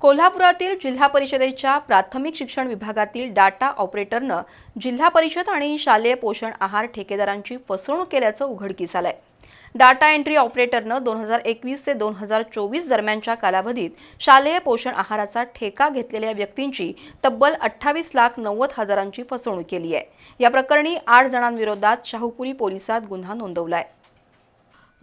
कोल्हापुरातील जिल्हा परिषदेच्या प्राथमिक शिक्षण विभागातील डाटा ऑपरेटरनं जिल्हा परिषद आणि शालेय पोषण आहार ठेकेदारांची फसवणूक केल्याचं उघडकीस आलंय. डाटा एंट्री ऑपरेटरनं दोन हजार एकवीस ते दोन हजार चोवीस दरम्यानच्या कालावधीत शालेय पोषण आहाराचा ठेका घेतलेल्या व्यक्तींची तब्बल अठ्ठावीस लाख नव्वद हजारांची फसवणूक केली आहे. या प्रकरणी आठ जणांविरोधात शाहूपुरी पोलिसात गुन्हा नोंदवला आहे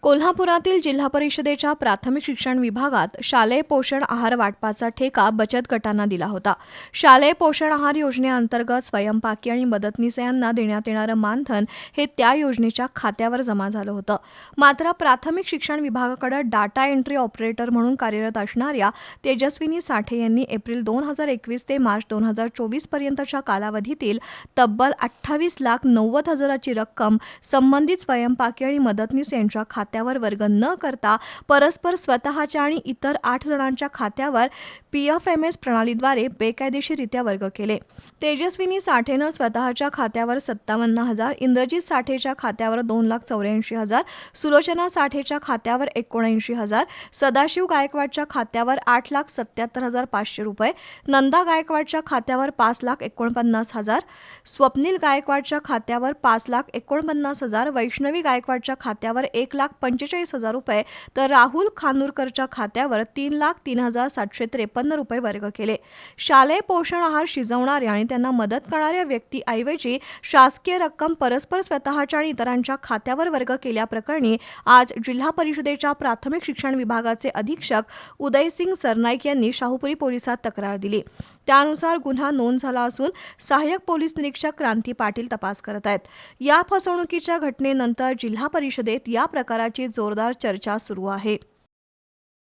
कोल्हापुरातील जिल्हा परिषदेच्या प्राथमिक शिक्षण विभागात शालेय पोषण आहार वाटपाचा ठेका बचत गटांना दिला होता. शालेय पोषण आहार योजनेअंतर्गत स्वयंपाकी आणि मदतनीस यांना देण्यात येणारं मानधन हे त्या योजनेच्या खात्यावर जमा झालं होतं. मात्र प्राथमिक शिक्षण विभागाकडे डाटा एंट्री ऑपरेटर म्हणून कार्यरत असणाऱ्या तेजस्विनी साठे यांनी एप्रिल दोन हजार एकवीस ते मार्च दोन हजार चोवीस पर्यंतच्या कालावधीतील तब्बल अठ्ठावीस लाख नव्वद हजाराची रक्कम संबंधित स्वयंपाकी आणि मदतनीस यांच्या खात्यावर वर्ग न करता परस्पर स्वतःच्या आणि इतर आठ जणांच्या खात्यावर पी एफ एम एस प्रणालीद्वारे बेकायदेशीररित्या वर्ग केले. तेजस्विनी साठेनं स्वतःच्या खात्यावर सत्तावन्न हजार इंद्रजित साठेच्या खात्यावर दोन लाख चौऱ्याऐंशी हजार सुलोचना साठेच्या खात्यावर एकोणऐंशी हजार सदाशिव गायकवाडच्या खात्यावर आठ लाख सत्याहत्तर हजार पाचशे रुपये नंदा गायकवाडच्या खात्यावर पाच लाख एकोणपन्नास हजार स्वप्नील गायकवाडच्या खात्यावर पाच लाख एकोणपन्नास हजार वैष्णवी गायकवाडच्या खात्यावर एक लाख पंचेचाळीस हजार रुपये तर राहुल खानूरकरच्या खात्यावर तीन लाख तीन हजार सातशे त्रेपन्न रुपये वर्ग केले. शालेय पोषण आहार शिजवणाऱ्या आणि त्यांना मदत करणाऱ्या व्यक्तीऐवजी शासकीय रक्कम परस्पर स्वतःच्या आणि इतरांच्या खात्यावर वर्ग केल्याप्रकरणी आज जिल्हा परिषदेच्या प्राथमिक शिक्षण विभागाचे अधीक्षक उदयसिंग सरनाईक यांनी शाहूपुरी पोलिसात तक्रार दिली. त्यानुसार गुन्हा नोंद झाला असून सहाय्यक पोलीस निरीक्षक क्रांती पाटील तपास करत आहेत. या फसवणुकीच्या घटनेनंतर जिल्हा परिषदेत या प्रकाराची जोरदार चर्चा सुरू आहे.